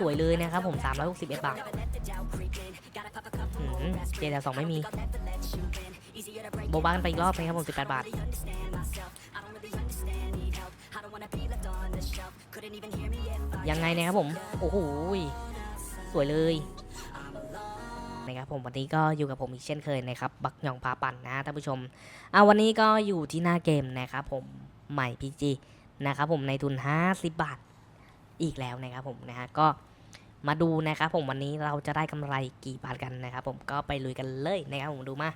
สวยเลยนะครับผม 361 บาทเจดสองไม่มี โบบานไปอีกรอบนะครับผม 18 บาท ยังไงนะครับผม โอ้โหยสวยเลยนะครับผมวันนี้ก็อยู่กับผมอีกเช่นเคยนะครับ บักหยองพาปั่นนะท่านผู้ชมเอาวันนี้ก็อยู่ที่หน้าเกมนะครับผมใหม่พีจีนะครับผมในทุน 50 บาท อีกแล้วนะครับผมนะฮะก็มาดูนะครับผมวันนี้เราจะได้กำไรกี่บาทกันนะครับผมก็ไปลุยกันเลยนะครับผมดูมา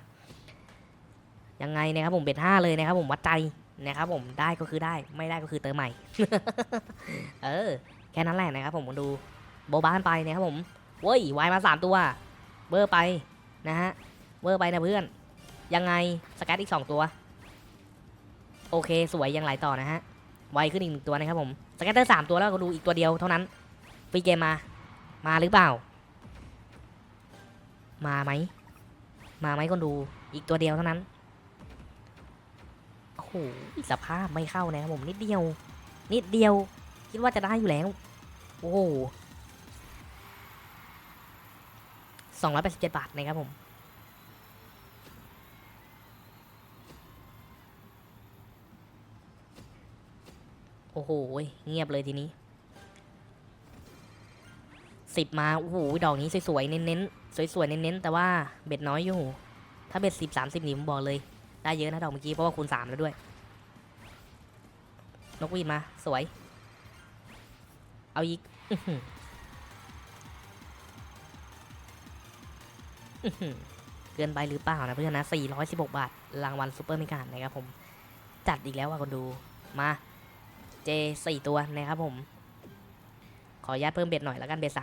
ยังไงนะครับผมเบ็ดห้าเลยนะครับผมวัดใจนะครับผมได้ก็คือได้ไม่ได้ก็คือเติมใหม่ เออ แค่นั้นแหละนะครับผมมาดูโบบ้านไปนะครับผมเว้ยวายมาสามตัวเบอร์ไปนะฮะเบอร์ไปนะเพื่อน ยังไงสกัดอีกสองตัว โอเคสวยยังไหลต่อนะฮะ ไวขึ้นอีกหนึ่งตัวนะครับผมสกัตเตอร์สามตัวแล้วก็ดูอีกตัวเดียวเท่านั้นฟรีเกมมา มาหรือเปล่า มาไหม มาไหมคนดูอีกตัวเดียวเท่านั้นโอ้โหสภาพไม่เข้านะครับผมนิดเดียว นิดเดียว คิดว่าจะได้อยู่แล้ว โอ้โหสองร้อยแปดสิบเจ็ดบาทนะครับผม โอ้โห เงียบเลยทีนี้สิบมา โอ้โห ดอกนี้สวยๆ เน้นๆ สวยๆ เน้นๆ แต่ว่าเบ็ดน้อยอยู่ ถ้าเบ็ดสิบสามสิบนี่ผมบอกเลย ได้เยอะนะดอกเมื่อกี้เพราะว่าคูณสามแล้วด้วย นกวีดมา สวย เอาอีกเกินไปหรือเปล่านะเพื่อนนะ416 บาท รางวัลซูเปอร์มิการนะครับผม จัดอีกแล้วว่ะคนดู มา เจสี่ตัวนะครับผม ขออนุญาตเพิ่มเบ็ดหน่อยแล้วกันเบ็ด30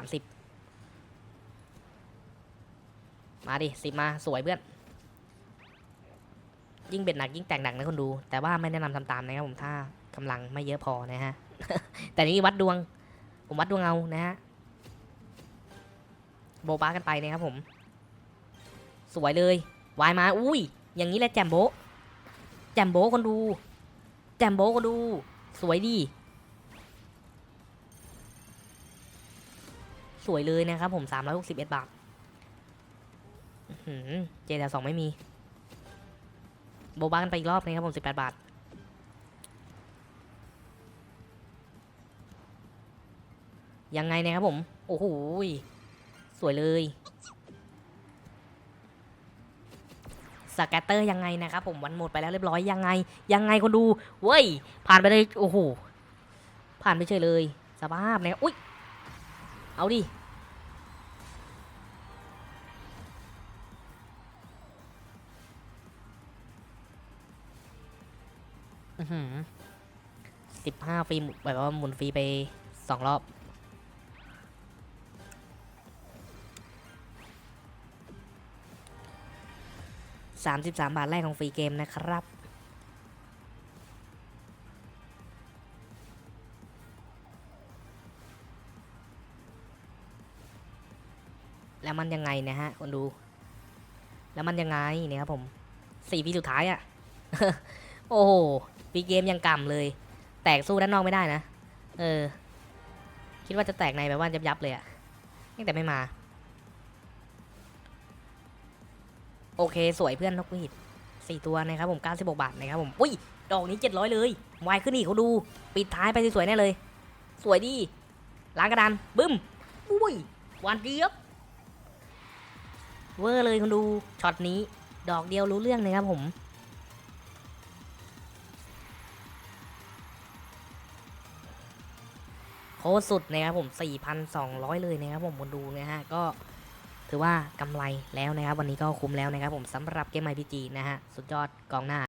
มาดิสิมาสวยเพื่อน ยิ่งเบ็ดหนักยิ่งแตกหนักนะคนดู แต่ว่าไม่แนะนำทำตามนะครับผมถ้ากำลังไม่เยอะพอนะฮะ แต่นี่วัดดวง ผมวัดดวงเอานะฮะโบบากันไปนะครับผม สวยเลยวายมา อุ้ย อย่างนี้แหละแจมโบะแจมโบะคนดู แจมโบะคนดู สวยดี สวยเลยนะครับผม361บาทอื้อหือเจดาสองไม่มี โบบากันไปอีกรอบนะครับผม18บาท ยังไงนะครับผม โอ้โห สวยเลย สแกตเตอร์ยังไงนะครับผมวันหมดไปแล้วเรียบร้อยยังไง ยังไงคนดูเว้ยผ่านไปเลยโอ้โหผ่านไปเฉยเลย สภาพเนี่ยอุ้ยเอาดิสิบห้าฟรีแบบว่าหมุนฟรีไปสองรอบ สามสิบสามบาทแรกของฟรีเกมนะครับแล้วมันยังไงนะฮะคนดู แล้วมันยังไงเนี่ยครับผมสี่ปีสุดท้ายอะ่ะ โอ้โหฟรีเกมยังกำเลย แตกสู้ด้านนอกไม่ได้นะ เออ คิดว่าจะแตกในแบบว่ายับยับๆเลยอะ่ะยังแต่ไม่มา โอเค สวยเพื่อนนกหวีดสี่ตัวนะครับผม96บาทนะครับผมอุ้ยดอกนี้ 700 เลยวายขึ้นอีกเขาดู ปิดท้ายไปสวยๆแน่เลย สวยดีล้างกระดานบึ้มอุ้ยหวานเจี๊ยบเวอร์เลยคุณดูช็อตนี้ ดอกเดียวรู้เรื่องนะครับผมโคตรสุดนะครับผม 4,200 เลยนะครับผมคนดูนะฮะ ก็ ถือว่ากำไรแล้วนะครับ วันนี้ก็คุ้มแล้วนะครับผมสำหรับเกมไอพีจีนะฮะสุดยอดกองหน้า